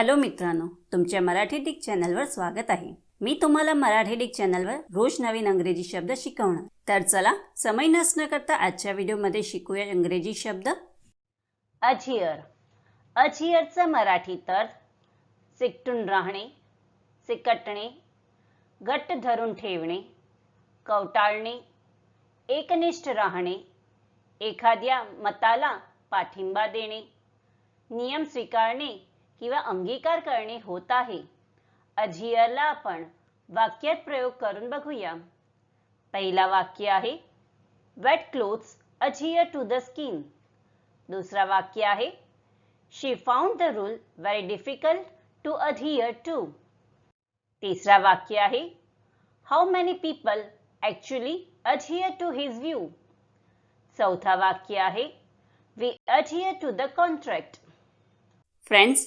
Hello मित्रांनो तुमच्या Marathi Dick चॅनलवर स्वागत आहे. मी तुम्हाला मराठी डिक चॅनलवर रोज नवीन अंग्रेजी शब्द शिकवणार. तर चला समय नसणं करता आजच्या व्हिडिओमध्ये शिकूया इंग्रजी शब्द. अझियर अझियरचा मराठी तर सिकटून राहणे सिकटणे घट्ट धरून ठेवणे कवटाळणे एकनिष्ठ राहणे एखाद्या मताला पाठिंबा देणे नियम स्वीकारणे किंवा अंगीकार करणे होत अझियरला आपण वाक्यात प्रयोग करून बघूया. पहिला वाक्य आहे wet clothes adhere to the skin दुसरा वाक्य आहे she found the rule very difficult to adhere to तिसरा वाक्य आहे how many people actually adhere to his view चौथा वाक्य आहे we adhere to the contract friends